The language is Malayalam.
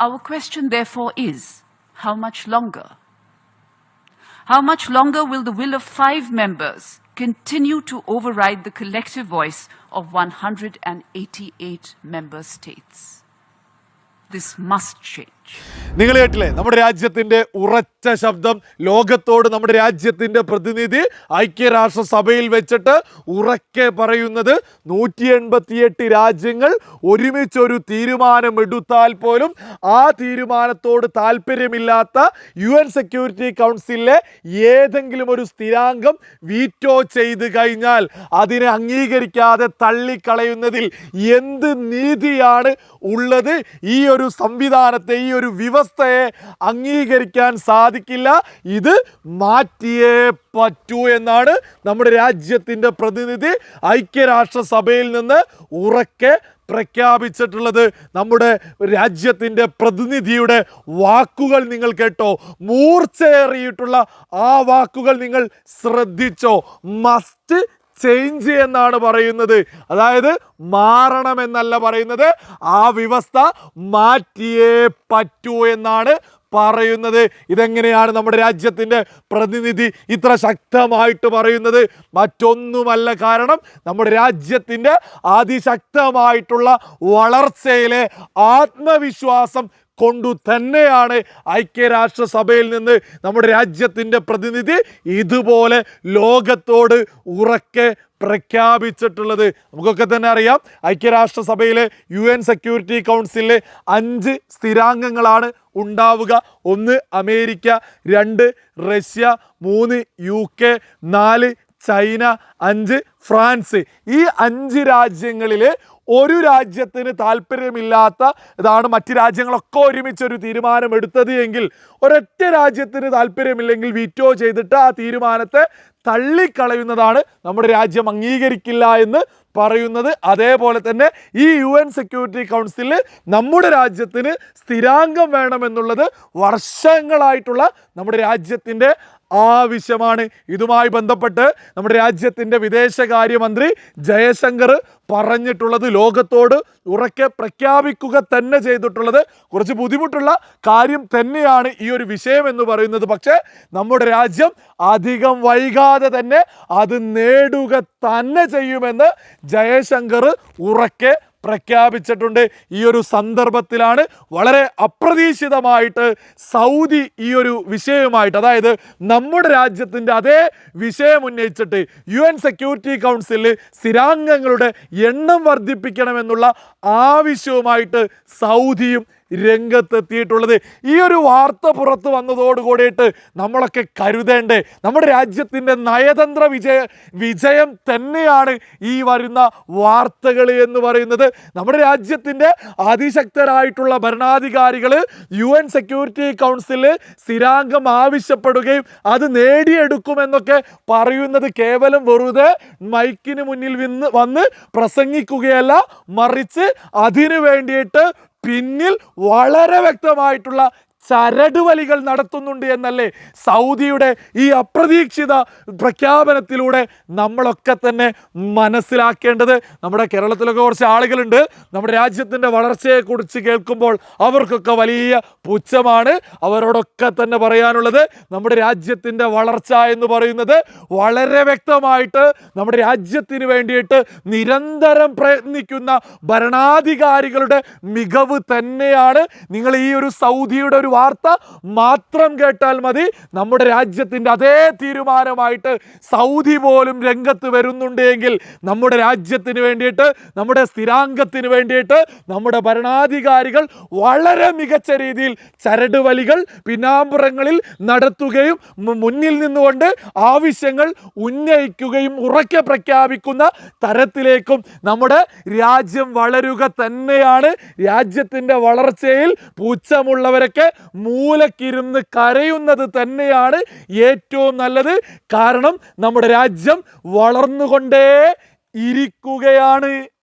Our question, therefore, is how much longer? How much longer will the will of five members continue to override the collective voice of 188 member states? This must change. നിങ്ങൾ കേട്ടില്ലേ? നമ്മുടെ രാജ്യത്തിന്റെ ഉറച്ച ശബ്ദം ലോകത്തോട് നമ്മുടെ രാജ്യത്തിന്റെ പ്രതിനിധി ഐക്യരാഷ്ട്രസഭയിൽ വെച്ചിട്ട് ഉറക്കെ പറയുന്നത് നൂറ്റി എൺപത്തിയെട്ട് രാജ്യങ്ങൾ ഒരുമിച്ചൊരു തീരുമാനം എടുത്താൽ പോലും ആ തീരുമാനത്തോട് താല്പര്യമില്ലാത്ത യു എൻ സെക്യൂരിറ്റി കൗൺസിലിലെ ഏതെങ്കിലും ഒരു സ്ഥിരാംഗം വീറ്റോ ചെയ്ത് കഴിഞ്ഞാൽ അതിനെ അംഗീകരിക്കാതെ തള്ളിക്കളയുന്നതിൽ എന്ത് നീതിയാണ് ഉള്ളത്? ഈ ഒരു സംവിധാനത്തെ ഈ ഒരു വ്യവസ്ഥയെ അംഗീകരിക്കാൻ സാധിക്കില്ല. ഇത് മാറ്റിയേ പറ്റൂ എന്നാണ് നമ്മുടെ രാജ്യത്തിന്റെ പ്രതിനിധി ഐക്യരാഷ്ട്രസഭയിൽ നിന്ന് ഉറക്കെ പ്രഖ്യാപിച്ചിട്ടുള്ളത്. നമ്മുടെ രാജ്യത്തിന്റെ പ്രതിനിധിയുടെ വാക്കുകൾ നിങ്ങൾ കേട്ടോ. മൂർച്ചയേറിയിട്ടുള്ള ആ വാക്കുകൾ നിങ്ങൾ ശ്രദ്ധിച്ചോ. മസ്റ്റ് ചേഞ്ച് എന്നാണ് പറയുന്നത്. അതായത് മാറണമെന്നല്ല പറയുന്നത്. ആ വ്യവസ്ഥ മാറ്റിയേ പറ്റൂ എന്നാണ് പറയുന്നത്. ഇതെങ്ങനെയാണ് നമ്മുടെ രാജ്യത്തിന്റെ പ്രതിനിധി ഇത്ര ശക്തമായിട്ട് പറയുന്നത്? മറ്റൊന്നുമല്ല കാരണം നമ്മുടെ രാജ്യത്തിന്റെ അതിശക്തമായിട്ടുള്ള വളർച്ചയിലെ ആത്മവിശ്വാസം കൊണ്ടു തന്നെയാണ് ഐക്യരാഷ്ട്രസഭയിൽ നിന്ന് നമ്മുടെ രാജ്യത്തിന്റെ പ്രതിനിധി ഇതുപോലെ ലോകത്തോട് ഉറക്കെ പ്രഖ്യാപിച്ചിട്ടുള്ളത്. നമുക്കൊക്കെ തന്നെ അറിയാം ഐക്യരാഷ്ട്രസഭയിലെ യു എൻ സെക്യൂരിറ്റി കൗൺസിലിലെ അഞ്ച് സ്ഥിരാംഗങ്ങളാണ് ഉണ്ടാവുക. ഒന്ന് അമേരിക്ക രണ്ട് റഷ്യ മൂന്ന് യു കെ നാല് ചൈന അഞ്ച് ഫ്രാൻസ്. ഈ അഞ്ച് രാജ്യങ്ങളിൽ ഒരു രാജ്യത്തിന് താല്പര്യമില്ലാത്ത ഇതാണ് മറ്റ് രാജ്യങ്ങളൊക്കെ ഒരുമിച്ച് ഒരു തീരുമാനം എടുത്തത് എങ്കിൽ ഒരൊറ്റ രാജ്യത്തിന് താല്പര്യമില്ലെങ്കിൽ വീറ്റോ ചെയ്തിട്ട് ആ തീരുമാനത്തെ തള്ളിക്കളയുന്നതാണ് നമ്മുടെ രാജ്യം അംഗീകരിക്കില്ല എന്ന് പറയുന്നത്. അതേപോലെ തന്നെ ഈ യു എൻ സെക്യൂരിറ്റി കൗൺസിലിൽ നമ്മുടെ രാജ്യത്തിന് സ്ഥിരാംഗം വേണമെന്നുള്ളത് വർഷങ്ങളായിട്ടുള്ള നമ്മുടെ രാജ്യത്തിന്റെ ആവശ്യമാണ്. ഇതുമായി ബന്ധപ്പെട്ട് നമ്മുടെ രാജ്യത്തിന്റെ വിദേശകാര്യമന്ത്രി ജയശങ്കർ പറഞ്ഞിട്ടുള്ളത് ലോകത്തോട് ഉറക്കെ പ്രഖ്യാപിക്കുക തന്നെ ചെയ്തിട്ടുള്ളത് കുറച്ച് ബുദ്ധിമുട്ടുള്ള കാര്യം തന്നെയാണ് ഈ ഒരു വിഷയം എന്ന് പറയുന്നത്. പക്ഷേ നമ്മുടെ രാജ്യം അധികം വൈകാതെ തന്നെ അത് നേടുക തന്നെ ചെയ്യുമെന്ന് ജയശങ്കർ ഉറക്കെ പ്രഖ്യാപിച്ചിട്ടുണ്ട്. ഈ ഒരു സന്ദർഭത്തിലാണ് വളരെ അപ്രതീക്ഷിതമായിട്ട് സൗദി ഈ ഒരു വിഷയവുമായിട്ട് അതായത് നമ്മുടെ രാജ്യത്തിന്റെ അതേ വിഷയം ഉന്നയിച്ചിട്ട് യു എൻ സെക്യൂരിറ്റി കൗൺസിലിൽ സ്ഥിരാംഗങ്ങളുടെ എണ്ണം വർദ്ധിപ്പിക്കണമെന്നുള്ള ആവശ്യവുമായിട്ട് സൗദിയും രംഗത്തെത്തിയിട്ടുള്ളത്. ഈ ഒരു വാർത്ത പുറത്ത് വന്നതോടുകൂടിയിട്ട് നമ്മളൊക്കെ കരുതേണ്ടേ. നമ്മുടെ രാജ്യത്തിന്റെ നയതന്ത്ര വിജയ വിജയം തന്നെയാണ് ഈ വരുന്ന വാർത്തകൾ എന്ന് പറയുന്നത്. നമ്മുടെ രാജ്യത്തിന്റെ അതിശക്തരായിട്ടുള്ള ഭരണാധികാരികൾ യു എൻ സെക്യൂരിറ്റി കൗൺസിലിൽ സ്ഥിരാംഗം ആവശ്യപ്പെടുകയും അത് നേടിയെടുക്കുമെന്നൊക്കെ പറയുന്നത് കേവലം വെറുതെ മൈക്കിന് മുന്നിൽ വന്ന് വന്ന് പ്രസംഗിക്കുകയല്ല മറിച്ച് അതിനു വേണ്ടിയിട്ട് പിന്നിൽ വളരെ വ്യക്തമായിട്ടുള്ള ചരടുവലികൾ നടത്തുന്നുണ്ട് എന്നല്ലേ സൗദിയുടെ ഈ അപ്രതീക്ഷിത പ്രഖ്യാപനത്തിലൂടെ നമ്മളൊക്കെ തന്നെ മനസ്സിലാക്കേണ്ടത്. നമ്മുടെ കേരളത്തിലൊക്കെ കുറച്ച് ആളുകളുണ്ട്. നമ്മുടെ രാജ്യത്തിന്റെ വളർച്ചയെക്കുറിച്ച് കേൾക്കുമ്പോൾ അവർക്കൊക്കെ വലിയ പുച്ഛമാണ്. അവരോടൊക്കെ തന്നെ പറയാനുള്ളത് നമ്മുടെ രാജ്യത്തിന്റെ വളർച്ച എന്ന് പറയുന്നത് വളരെ വ്യക്തമായിട്ട് നമ്മുടെ രാജ്യത്തിന് വേണ്ടിയിട്ട് നിരന്തരം പ്രയത്നിക്കുന്ന ഭരണാധികാരികളുടെ മികവ് തന്നെയാണ്. നിങ്ങൾ ഈ ഒരു സൗദിയുടെ ഒരു വാർത്ത മാത്രം കേട്ടാൽ മതി. നമ്മുടെ രാജ്യത്തിന്റെ അതേ തീരുമാനമായിട്ട് സൗദി പോലും രംഗത്ത് വരുന്നുണ്ട് എങ്കിൽ നമ്മുടെ രാജ്യത്തിന് വേണ്ടിയിട്ട് നമ്മുടെ സ്ഥിരാംഗത്തിന് വേണ്ടിയിട്ട് നമ്മുടെ ഭരണാധികാരികൾ വളരെ മികച്ച രീതിയിൽ ചരടുവലികൾ പിന്നാമ്പുറങ്ങളിൽ നടത്തുകയും മുന്നിൽ നിന്നുകൊണ്ട് ആവശ്യങ്ങൾ ഉന്നയിക്കുകയും ഉറക്കെ പ്രഖ്യാപിക്കുന്ന തരത്തിലേക്കും നമ്മുടെ രാജ്യം വളരുക തന്നെയാണ് രാജ്യത്തിന്റെ വളർച്ചയിൽ പുച്ഛമുള്ളവരൊക്കെ മൂലക്കിരുന്ന് കരയുന്നത് തന്നെയാണ് ഏറ്റവും നല്ലത്. കാരണം നമ്മുടെ രാജ്യം വളർന്നുകൊണ്ടേ ഇരിക്കുകയാണ്.